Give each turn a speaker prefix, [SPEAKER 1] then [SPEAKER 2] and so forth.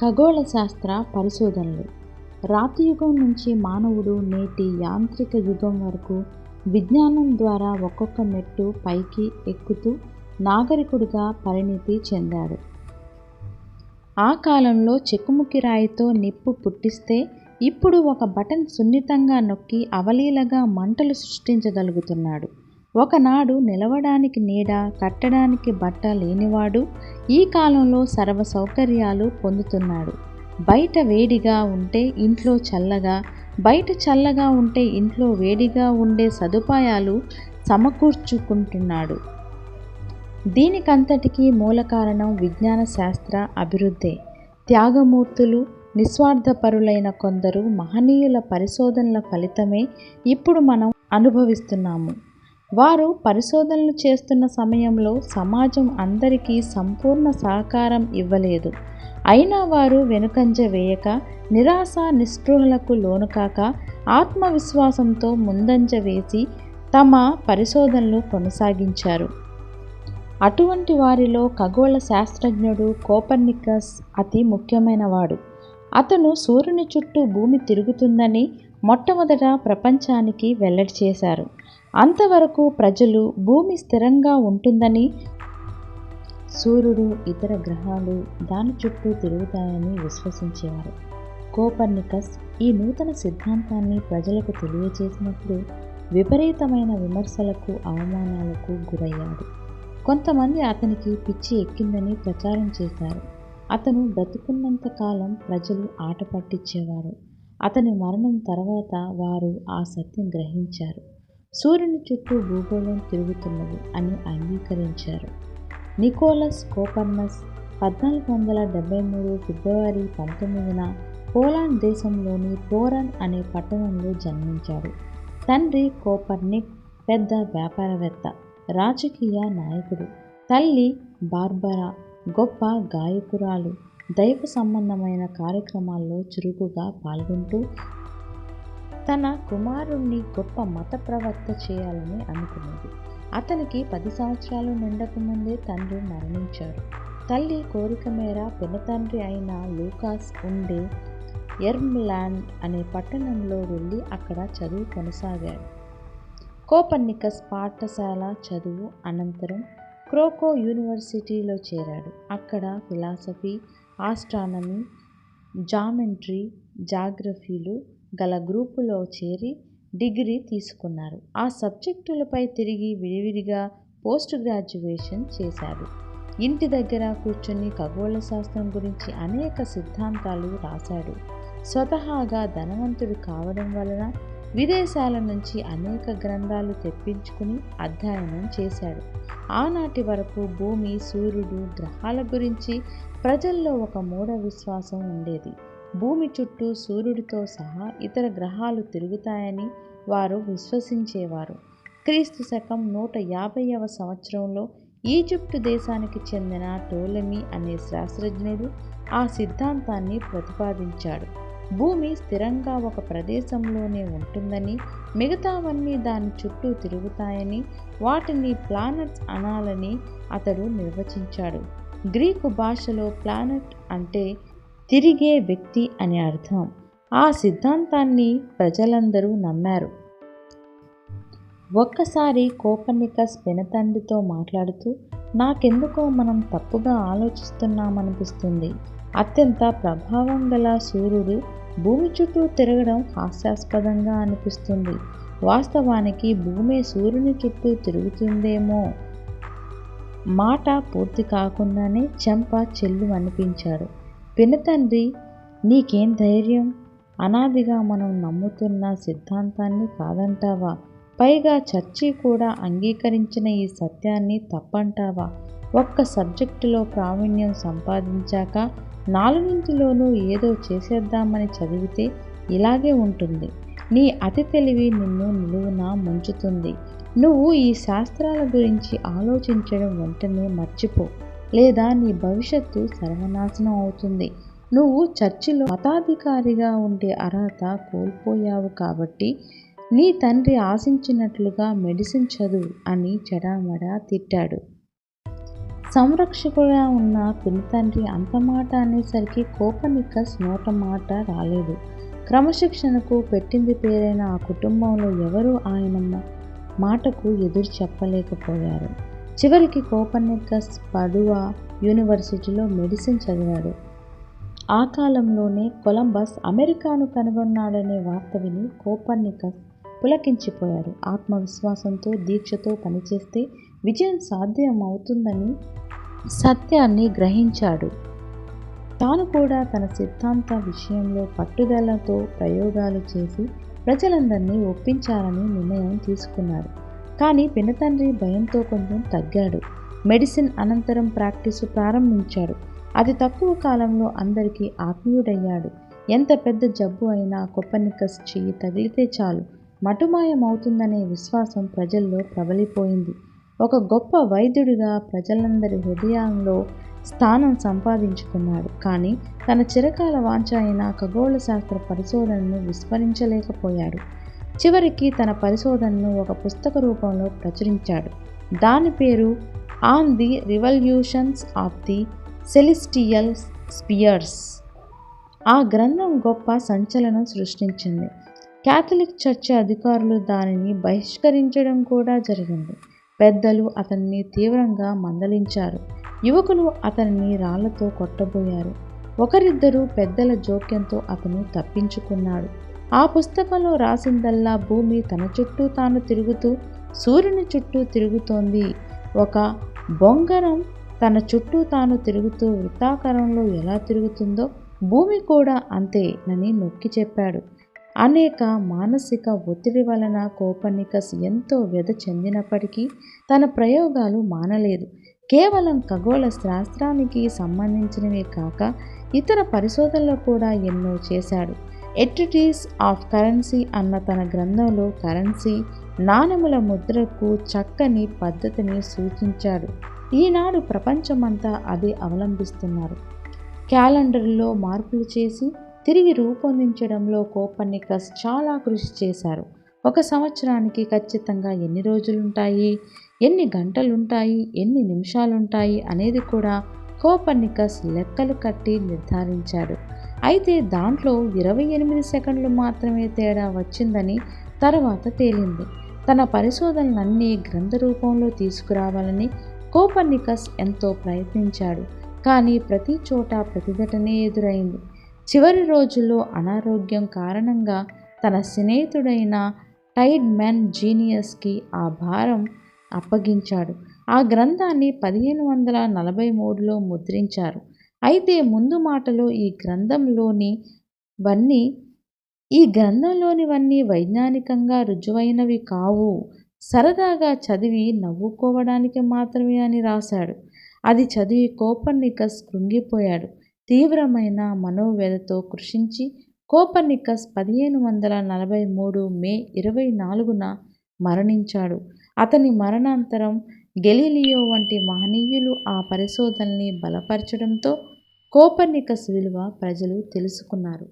[SPEAKER 1] ఖగోళ శాస్త్ర పరిశోధనలు. రాతియుగం నుంచి మానవుడు నేటి యాంత్రిక యుగం వరకు విజ్ఞానం ద్వారా ఒక్కొక్క మెట్టు పైకి ఎక్కుతూ నాగరికుడిగా పరిణితి చెందాడు. ఆ కాలంలో చెక్కుముకి రాయితో నిప్పు పుట్టిస్తే ఇప్పుడు ఒక బటన్ సున్నితంగా నొక్కి అవలీలగా మంటలు సృష్టించగలుగుతున్నాడు. ఒకనాడు నిలవడానికి నీడ కట్టడానికి బట్ట లేనివాడు ఈ కాలంలో సర్వ సౌకర్యాలు పొందుతున్నాడు. బయట వేడిగా ఉంటే ఇంట్లో చల్లగా బయట చల్లగా ఉంటే ఇంట్లో వేడిగా ఉండే సదుపాయాలు సమకూర్చుకుంటున్నాడు. దీనికంతటికీ మూల కారణం విజ్ఞాన శాస్త్ర అభివృద్ధే. త్యాగమూర్తులు నిస్వార్థపరులైన కొందరు మహనీయుల పరిశోధనల ఫలితమే ఇప్పుడు మనం అనుభవిస్తున్నాము. వారు పరిశోధనలు చేస్తున్న సమయంలో సమాజం అందరికీ సంపూర్ణ సహకారం ఇవ్వలేదు. అయినా వారు వెనుకంజ వేయక నిరాశ నిస్పృహలకు లోనుకాక ఆత్మవిశ్వాసంతో ముందంజ వేసి తమ పరిశోధనలు కొనసాగించారు. అటువంటి వారిలో ఖగోళ శాస్త్రజ్ఞుడు కోపర్నికస్ అతి ముఖ్యమైనవాడు. అతను సూర్యుని చుట్టూ భూమి తిరుగుతుందని మొట్టమొదట ప్రపంచానికి వెల్లడి చేశారు. అంతవరకు ప్రజలు భూమి స్థిరంగా ఉంటుందని సూర్యుడు ఇతర గ్రహాలు దాని చుట్టూ తిరుగుతాయని విశ్వసించేవారు. కోపర్నికస్ ఈ నూతన సిద్ధాంతాన్ని ప్రజలకు తెలియజేసినప్పుడు విపరీతమైన విమర్శలకు అవమానాలకు గురయ్యాడు. కొంతమంది అతనికి పిచ్చి ఎక్కిందని ప్రచారం చేశారు. అతను బ్రతుకున్నంత కాలం ప్రజలు ఆట పట్టించేవారు. అతని మరణం తర్వాత వారు ఆ సత్యం గ్రహించారు. సూర్యుని చుట్టూ భూగోళం తిరుగుతున్నది అని అంగీకరించారు. నికోలస్ కోపర్నస్ పద్నాలుగు వందల డెబ్బై మూడు ఫిబ్రవరి పంతొమ్మిదిన పోలాండ్ దేశంలోని పోరన్ అనే పట్టణంలో జన్మించాడు. తండ్రి కోపర్నిక్ పెద్ద వ్యాపారవేత్త రాజకీయ నాయకుడు తల్లి బార్బరా గొప్ప గాయకురాలు దైవ సంబంధమైన కార్యక్రమాల్లో చురుకుగా పాల్గొంటూ తన కుమారుణ్ణి గొప్ప మత ప్రవక్త చేయాలని అనుకున్నది. అతనికి పది సంవత్సరాలు నిండకముందే తండ్రి మరణించాడు. తల్లి కోరిక మేర పినతండ్రి అయిన లూకాస్ ఉండే ఎర్మ్లాండ్ అనే పట్టణంలో వెళ్ళి అక్కడ చదువు కొనసాగాడు. కోపన్నికస్ పాఠశాల చదువు అనంతరం క్రోకో యూనివర్సిటీలో చేరాడు. అక్కడ ఫిలాసఫీ ఆస్ట్రానమీ జామెంట్రీ జాగ్రఫీలు గల గ్రూపులో చేరి డిగ్రీ తీసుకున్నారు. ఆ సబ్జెక్టులపై తిరిగి విడివిడిగా పోస్ట్ గ్రాడ్యుయేషన్ చేశాడు ఇంటి దగ్గర కూర్చొని ఖగోళ శాస్త్రం గురించి అనేక సిద్ధాంతాలు రాశాడు. స్వతహాగా ధనవంతుడు కావడం వలన విదేశాల నుంచి అనేక గ్రంథాలు తెప్పించుకుని అధ్యయనం చేశాడు. ఆనాటి వరకు భూమి సూర్యుడు గ్రహాల గురించి ప్రజల్లో ఒక మూఢ విశ్వాసం ఉండేది. భూమి చుట్టూ సూర్యుడితో సహా ఇతర గ్రహాలు తిరుగుతాయని వారు విశ్వసించేవారు. క్రీస్తు శకం నూట యాభైవ సంవత్సరంలో ఈజిప్టు దేశానికి చెందిన టోలమీ అనే శాస్త్రజ్ఞుడు ఆ సిద్ధాంతాన్ని ప్రతిపాదించాడు. భూమి స్థిరంగా ఒక ప్రదేశంలోనే ఉంటుందని మిగతావన్నీ దాని చుట్టూ తిరుగుతాయని వాటిని ప్లానెట్స్ అనాలని అతడు నిర్వచించాడు. గ్రీకు భాషలో ప్లానెట్ అంటే తిరిగే వ్యక్తి అని అర్థం. ఆ సిద్ధాంతాన్ని ప్రజలందరూ నమ్మారు. ఒక్కసారి కోపర్నికస్ పెనతండ్రితో మాట్లాడుతూ నాకెందుకో మనం తప్పుగా ఆలోచిస్తున్నామనిపిస్తుంది. అత్యంత ప్రభావం గల సూర్యుడు భూమి చుట్టూ తిరగడం హాస్యాస్పదంగా అనిపిస్తుంది. వాస్తవానికి భూమి సూర్యుని చుట్టూ తిరుగుతుందేమో. మాట పూర్తి కాకుండానే చెంప చెల్లు అనిపించాడు. పినతండ్రి నీకేం ధైర్యం? అనాదిగా మనం నమ్ముతున్న సిద్ధాంతాన్ని కాదంటావా? పైగా చర్చి కూడా అంగీకరించిన ఈ సత్యాన్ని తప్పంటావా? ఒక్క సబ్జెక్టులో ప్రావీణ్యం సంపాదించాక నాలుగింటిలోనూ ఏదో చేసేద్దామని చదివితే ఇలాగే ఉంటుంది. నీ అతి తెలివి నిన్ను నిలువున ముంచుతుంది. నువ్వు ఈ శాస్త్రాల గురించి ఆలోచించడం వెంటనే మర్చిపో. లేదా నీ భవిష్యత్తు సర్వనాశనం అవుతుంది. నువ్వు చర్చిలో మతాధికారిగా ఉండే అర్హత కోల్పోయావు కాబట్టి నీ తండ్రి ఆశించినట్లుగా మెడిసిన్ చదువు అని చెడామడా తిట్టాడు. సంరక్షకుగా ఉన్న పినతండ్రి అంత మాట అనేసరికి కోపర్నికస్ నోట మాట రాలేదు. క్రమశిక్షణకు పెట్టింది పేరైన ఆ కుటుంబంలో ఎవరూ ఆయన మాటకు ఎదురు చెప్పలేకపోయారు. చివరికి కోపర్నికస్ పడువా యూనివర్సిటీలో మెడిసిన్ చదివాడు. ఆ కాలంలోనే కొలంబస్ అమెరికాను కనుగొన్నాడనే వార్త విని కోపర్నికస్ పులకించిపోయాడు. ఆత్మవిశ్వాసంతో దీక్షతో పనిచేస్తే విజయం సాధ్యం అవుతుందని సత్యాన్ని గ్రహించాడు. తాను కూడా తన సిద్ధాంత విషయంలో పట్టుదలతో ప్రయోగాలు చేసి ప్రజలందరినీ ఒప్పించాలని నిర్ణయం తీసుకున్నాడు. కానీ పినతండ్రి భయంతో కొంచెం తగ్గాడు. మెడిసిన్ అనంతరం ప్రాక్టీసు ప్రారంభించాడు. అది తక్కువ కాలంలో అందరికీ ఆత్మీయుడయ్యాడు. ఎంత పెద్ద జబ్బు అయినా కొప్పనికస్ చెయ్యి తగిలితే చాలు. మటుమాయమవుతుందనే విశ్వాసం ప్రజల్లో ప్రబలిపోయింది. ఒక గొప్ప వైద్యుడిగా ప్రజలందరి హృదయాల్లో స్థానం సంపాదించుకున్నాడు. కానీ తన చిరకాల వాంఛ అయిన ఖగోళ శాస్త్ర పరిశోధనను విస్మరించలేకపోయాడు. చివరికి తన పరిశోధనను ఒక పుస్తక రూపంలో ప్రచురించాడు. దాని పేరు on the revolutions of the celestial spheres ఆ గ్రంథం గొప్ప సంచలనం సృష్టించింది. క్యాథలిక్ చర్చి అధికారులు దానిని బహిష్కరించడం కూడా జరిగింది. పెద్దలు అతన్ని తీవ్రంగా మందలించారు. యువకులు అతనిని రాళ్ళతో కొట్టబోయారు. ఒకరిద్దరు పెద్దల జోక్యంతో అతను తప్పించుకున్నాడు. ఆ పుస్తకంలో రాసిందల్లా భూమి తన చుట్టూ తాను తిరుగుతూ సూర్యుని చుట్టూ తిరుగుతోంది. ఒక బొంగరం తన చుట్టూ తాను తిరుగుతూ వృత్తాకారంలో ఎలా తిరుగుతుందో భూమి కూడా అంతేనని నొక్కి చెప్పాడు. అనేక మానసిక ఒత్తిడి వలన కోపనికస్ ఎంతో వ్యధ చెందినప్పటికీ తన ప్రయోగాలు మానలేదు. కేవలం ఖగోళ శాస్త్రానికి సంబంధించినవే కాక ఇతర పరిశోధనలు కూడా ఎన్నో చేశాడు. ఎట్రిటీస్ ఆఫ్ కరెన్సీ అన్న తన గ్రంథంలో కరెన్సీ నాణెముల ముద్రకు చక్కని పద్ధతిని సూచించాడు. ఈనాడు ప్రపంచమంతా అదే అవలంబిస్తున్నారు. క్యాలెండర్లో మార్పులు చేసి తిరిగి రూపొందించడంలో కోపర్నికస్ చాలా కృషి చేశారు. ఒక సంవత్సరానికి ఖచ్చితంగా ఎన్ని రోజులుంటాయి ఎన్ని గంటలుంటాయి ఎన్ని నిమిషాలుంటాయి అనేది కూడా కోపర్నికస్ లెక్కలు కట్టి నిర్ధారించాడు. అయితే దాంట్లో ఇరవై ఎనిమిది సెకండ్లు మాత్రమే తేడా వచ్చిందని తర్వాత తేలింది. తన పరిశోధనలన్నీ గ్రంథ రూపంలో తీసుకురావాలని కోపర్నికస్ ఎంతో ప్రయత్నించాడు. కానీ ప్రతి చోట ప్రతిఘటనే ఎదురైంది. చివరి రోజుల్లో అనారోగ్యం కారణంగా తన స్నేహితుడైన టైడ్ మ్యాన్ జీనియస్కి ఆ భారం అప్పగించాడు. ఆ గ్రంథాన్ని పదిహేను వందల నలభై మూడులో ముద్రించారు. అయితే ముందు మాటలో ఈ గ్రంథంలోనివన్నీ ఈ గ్రంథంలోనివన్నీ వైజ్ఞానికంగా రుజువైనవి కావు. సరదాగా చదివి నవ్వుకోవడానికి మాత్రమే అని రాశాడు. అది చదివి కోపర్నికస్ కృంగిపోయాడు. తీవ్రమైన మనోవ్యధతో కృషించి కోపర్నికస్ పదిహేను వందల నలభై మూడు మే ఇరవై నాలుగున మరణించాడు. అతని మరణాంతరం గెలీలియో వంటి మహనీయులు ఆ పరిశోధనల్ని బలపరచడంతో కోపర్నికస్ విలువ ప్రజలు తెలుసుకున్నారు.